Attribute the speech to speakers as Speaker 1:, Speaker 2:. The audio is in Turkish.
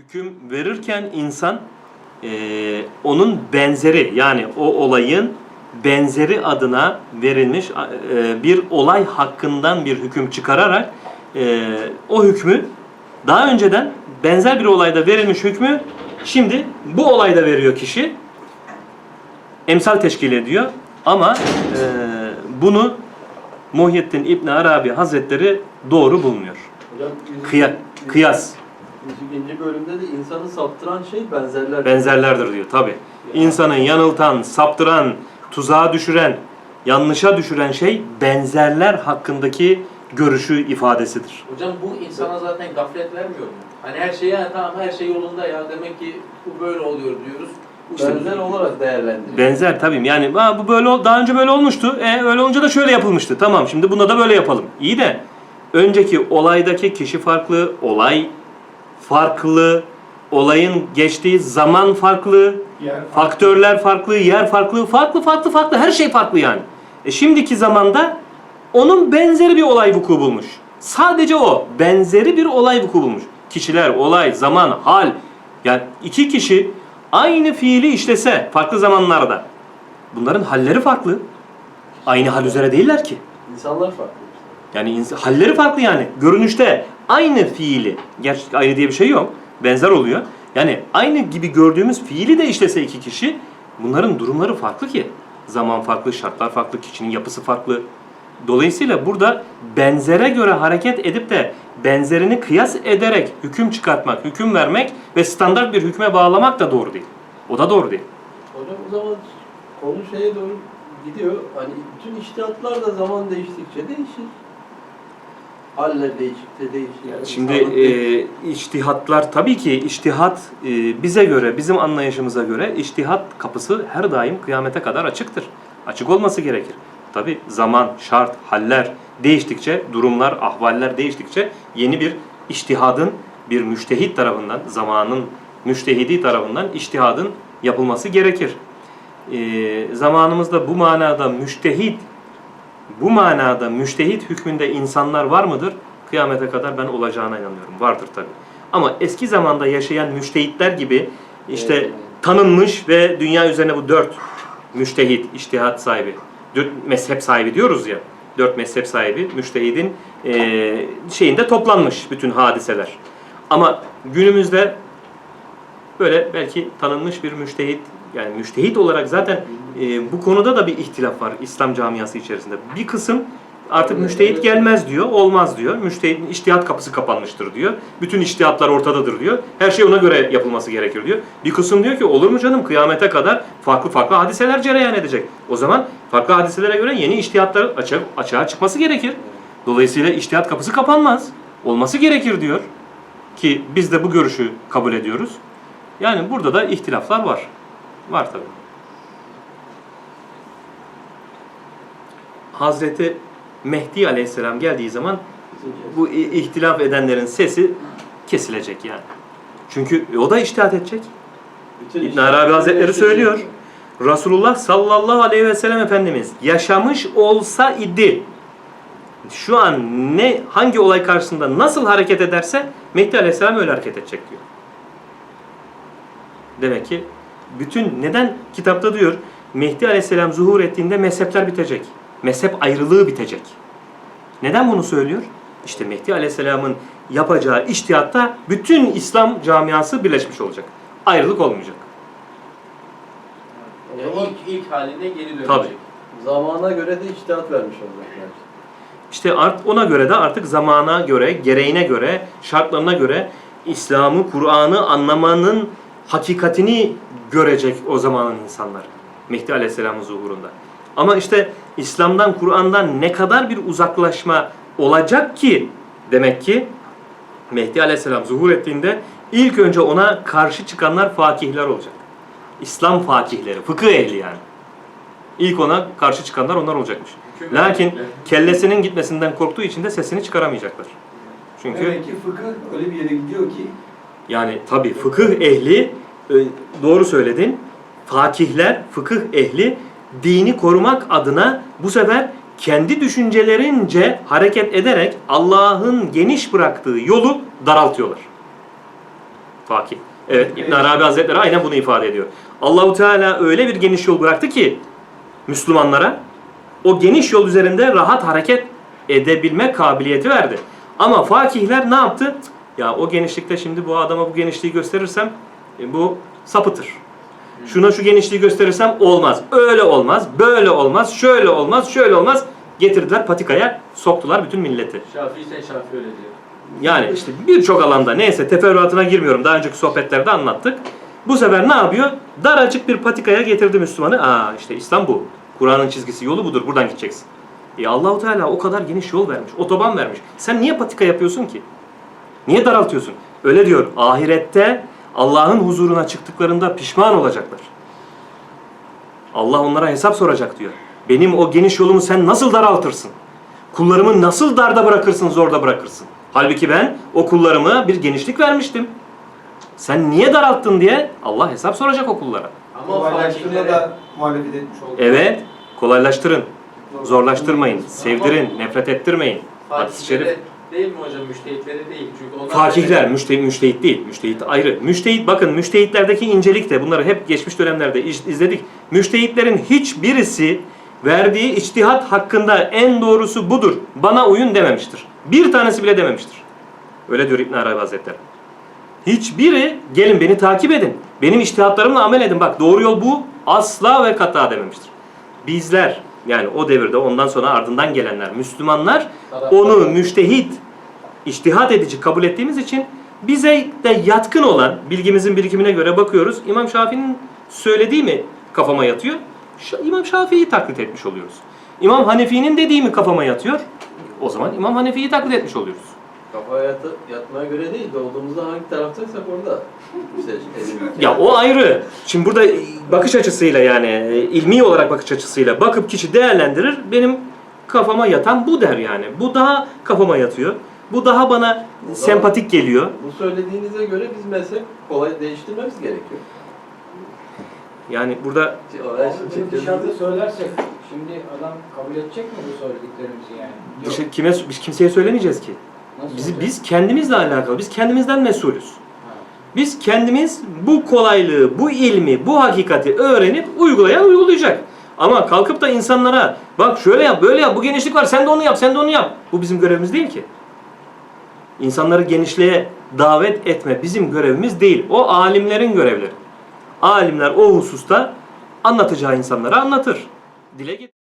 Speaker 1: hüküm verirken insan eee, onun benzeri yani o olayın benzeri adına verilmiş eee, bir olay hakkından bir hüküm çıkararak eee, o hükmü daha önceden benzer bir olayda verilmiş hükmü şimdi bu olayda veriyor kişi emsal teşkil ediyor ama eee, bunu Muhyiddin İbn Arabi Hazretleri doğru bulmuyor. Kıya, kıyas
Speaker 2: 102. bölümde de insanı saptıran şey benzerler.
Speaker 1: benzerlerdir diyor tabi. İnsanı yanıltan, saptıran, tuzağa düşüren, yanlışa düşüren şey benzerler hakkındaki görüşü ifadesidir.
Speaker 3: Hocam bu insana zaten gaflet vermiyor mu? Hani her şey ya tamam her şey yolunda ya demek ki bu böyle oluyor diyoruz.
Speaker 2: Benzer olarak değerlendiriyor.
Speaker 1: Benzer tabii yani ha, bu böyle ol- daha önce böyle olmuştu. E, öyle olunca da şöyle yapılmıştı. Tamam şimdi buna da böyle yapalım. İyi de önceki olaydaki kişi farklı, olay farklı, olayın geçtiği zaman farklı, faktörler farklı, yer farklı, farklı farklı farklı her şey farklı yani. E şimdiki zamanda onun benzeri bir olay vuku bulmuş. Sadece o benzeri bir olay vuku bulmuş. Kişiler, olay, zaman, hal. Yani iki kişi aynı fiili işlese farklı zamanlarda bunların halleri farklı. Aynı hal üzere değiller ki.
Speaker 2: İnsanlar farklı.
Speaker 1: Yani ins- halleri farklı yani. Görünüşte aynı fiili, gerçi aynı diye bir şey yok. Benzer oluyor. Yani aynı gibi gördüğümüz fiili de işlese iki kişi bunların durumları farklı ki. Zaman farklı, şartlar farklı, kişinin yapısı farklı. Dolayısıyla burada benzere göre hareket edip de benzerini kıyas ederek hüküm çıkartmak, hüküm vermek ve standart bir hükme bağlamak da doğru değil. O da doğru değil.
Speaker 2: Hocam o zaman konu şeye doğru gidiyor. Hani bütün iştihatlar da zaman değiştikçe değişir. Haller değişikçe değişir. Yani
Speaker 1: Şimdi e, içtihatlar tabii ki içtihat e, bize göre, bizim anlayışımıza göre içtihat kapısı her daim kıyamete kadar açıktır. Açık olması gerekir. Tabii zaman, şart, haller değiştikçe, durumlar, ahvaller değiştikçe yeni bir içtihadın bir müştehit tarafından, zamanın müştehidi tarafından içtihadın yapılması gerekir. E, zamanımızda bu manada müştehit bu manada müştehit hükmünde insanlar var mıdır? Kıyamete kadar ben olacağına inanıyorum. Vardır tabi. Ama eski zamanda yaşayan müştehitler gibi işte
Speaker 2: Evet.
Speaker 1: tanınmış ve dünya üzerine bu dört müştehit, iştihat sahibi, dört mezhep sahibi diyoruz ya. Dört mezhep sahibi, müştehidin eee, şeyinde toplanmış bütün hadiseler. Ama günümüzde böyle belki tanınmış bir müştehit yani müştehit olarak zaten e, bu konuda da bir ihtilaf var İslam camiası içerisinde. Bir kısım artık müştehit gelmez diyor, olmaz diyor. Müştehitin iştihat kapısı kapanmıştır diyor. Bütün iştihatlar ortadadır diyor. Her şey ona göre yapılması gerekir diyor. Bir kısım diyor ki olur mu canım kıyamete kadar farklı farklı hadiseler cereyan edecek. O zaman farklı hadiselere göre yeni iştihatlar açığa, açığa çıkması gerekir. Dolayısıyla iştihat kapısı kapanmaz. Olması gerekir diyor. Ki biz de bu görüşü kabul ediyoruz. Yani burada da ihtilaflar var. Var tabii. Hazreti Mehdi Aleyhisselam geldiği zaman bu ihtilaf edenlerin sesi kesilecek yani. Çünkü o da iştihat edecek.
Speaker 2: Bütün
Speaker 1: İbn Arabi Hazretleri söylüyor. Resulullah sallallahu aleyhi ve sellem Efendimiz yaşamış olsa idi şu an ne hangi olay karşısında nasıl hareket ederse Mehdi Aleyhisselam öyle hareket edecek diyor. Demek ki bütün neden kitapta diyor Mehdi Aleyhisselam zuhur ettiğinde mezhepler bitecek. Mezhep ayrılığı bitecek. Neden bunu söylüyor? İşte Mehdi Aleyhisselam'ın yapacağı iştihatta bütün İslam camiası birleşmiş olacak. Ayrılık olmayacak.
Speaker 2: O
Speaker 3: Yani
Speaker 2: zaman
Speaker 3: ilk, ilk haline geri dönecek.
Speaker 1: Tabii.
Speaker 2: zamana göre de iştihat vermiş olacaklar.
Speaker 1: İşte art, ona göre de artık zamana göre, gereğine göre, şartlarına göre İslam'ı, Kur'an'ı anlamanın hakikatini görecek o zamanın insanlar. Mehdi Aleyhisselam'ın zuhurunda. Ama işte İslam'dan, Kur'an'dan ne kadar bir uzaklaşma olacak ki demek ki Mehdi Aleyhisselam zuhur ettiğinde ilk önce ona karşı çıkanlar fakihler olacak. İslam fakihleri, fıkıh ehli yani. İlk ona karşı çıkanlar onlar olacakmış. Lakin kellesinin gitmesinden korktuğu için de sesini çıkaramayacaklar. Çünkü
Speaker 4: Demek ki fıkıh öyle bir yere gidiyor ki
Speaker 1: yani tabi fıkıh ehli e, doğru söyledin. Fakihler, fıkıh ehli dini korumak adına bu sefer kendi düşüncelerince hareket ederek Allah'ın geniş bıraktığı yolu daraltıyorlar. Fakih. Evet İbn Arabi Hazretleri aynen bunu ifade ediyor. Allahu Teala öyle bir geniş yol bıraktı ki Müslümanlara o geniş yol üzerinde rahat hareket edebilme kabiliyeti verdi. Ama fakihler ne yaptı? Ya o genişlikte şimdi bu adama bu genişliği gösterirsem e, bu sapıtır. Şuna şu genişliği gösterirsem olmaz. Öyle olmaz, böyle olmaz, şöyle olmaz, şöyle olmaz. Getirdiler patikaya, soktular bütün milleti.
Speaker 3: Şafii sen Şafii öyle diyor.
Speaker 1: Yani işte birçok alanda neyse teferruatına girmiyorum. Daha önceki sohbetlerde anlattık. Bu sefer ne yapıyor? Daracık bir patikaya getirdi Müslümanı. Aa işte İslam bu. Kur'an'ın çizgisi yolu budur. Buradan gideceksin. E Allahu Teala o kadar geniş yol vermiş. Otoban vermiş. Sen niye patika yapıyorsun ki? Niye daraltıyorsun? Öyle diyor. Ahirette Allah'ın huzuruna çıktıklarında pişman olacaklar. Allah onlara hesap soracak diyor. Benim o geniş yolumu sen nasıl daraltırsın? Kullarımı nasıl darda bırakırsın, zorda bırakırsın? Halbuki ben o kullarıma bir genişlik vermiştim. Sen niye daralttın diye Allah hesap soracak o kullara.
Speaker 3: Ama
Speaker 4: Kolaylaştırma da muhalefet etmiş oldu.
Speaker 1: Evet, kolaylaştırın, zorlaştırmayın, sevdirin, nefret ettirmeyin. Hadis-i şerif.
Speaker 3: Değil mi hocam? Müştehitlere değil. Çünkü onlar
Speaker 1: Fakihler, müştehit, müştehit değil. Müştehit ayrı. Müştehit, bakın müştehitlerdeki incelik de bunları hep geçmiş dönemlerde iz- izledik. Müştehitlerin hiçbirisi verdiği içtihat hakkında en doğrusu budur. Bana uyun dememiştir. Bir tanesi bile dememiştir. Öyle diyor İbn Arabi Hazretleri. Hiçbiri gelin beni takip edin. Benim içtihatlarımla amel edin. Bak doğru yol bu. Asla ve kata dememiştir. Bizler yani o devirde ondan sonra ardından gelenler Müslümanlar onu müştehit, içtihat edici kabul ettiğimiz için bize de yatkın olan bilgimizin birikimine göre bakıyoruz. İmam Şafii'nin söylediği mi kafama yatıyor? İmam Şafii'yi taklit etmiş oluyoruz. İmam Hanefi'nin dediği mi kafama yatıyor? O zaman İmam Hanefi'yi taklit etmiş oluyoruz.
Speaker 2: Kafaya yatı, yatmaya göre değil, doğduğumuzda hangi taraftaysak orada. İşte elimiz.
Speaker 1: Ya o ayrı. Şimdi burada bakış açısıyla yani ilmi olarak bakış açısıyla bakıp kişi değerlendirir. Benim kafama yatan bu der yani. Bu daha kafama yatıyor. Bu daha bana sempatik geliyor.
Speaker 2: Bu söylediğinize göre biz mezhep kolay değiştirmemiz gerekiyor.
Speaker 1: Yani burada
Speaker 2: şimdi
Speaker 5: bunu dışarıda söylersek şimdi adam kabul edecek mi bu söylediklerimizi yani?
Speaker 1: dışı- kime biz kimseye söylemeyeceğiz ki.
Speaker 5: Olacak?
Speaker 1: biz kendimizle alakalı. Biz kendimizden mesulüz. Biz kendimiz bu kolaylığı, bu ilmi, bu hakikati öğrenip uygulayan uygulayacak. Ama kalkıp da insanlara bak şöyle yap, böyle yap, bu genişlik var, sen de onu yap, sen de onu yap. Bu bizim görevimiz değil ki. İnsanları genişliğe davet etme bizim görevimiz değil. O alimlerin görevleri. Alimler o hususta anlatacağı insanlara anlatır. Dile get-